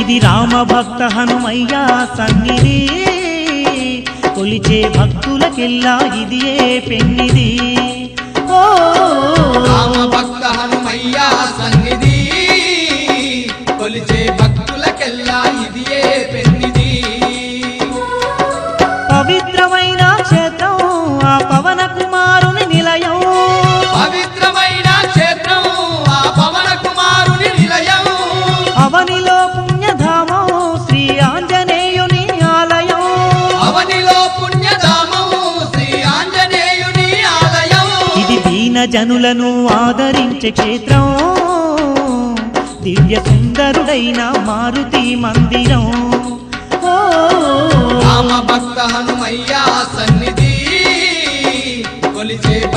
ఇది రామ భక్త హనుమయ్య సన్నిధి. కొలిచే భక్తులకెల్లా ఇది ఏ పెన్నిది ఓ రామ భక్త హనుమయ్య సన్నిధి. కొలిచే భక్తులకెల్లా ఇది ఏ పెన్నిది పవిత్రమైన జనులను ఆదరించే క్షేత్రం. దివ్య సుందరుడైన మారుతి మందిరం. రామ భక్త హనుమయ్య సన్నిధి కొలిచే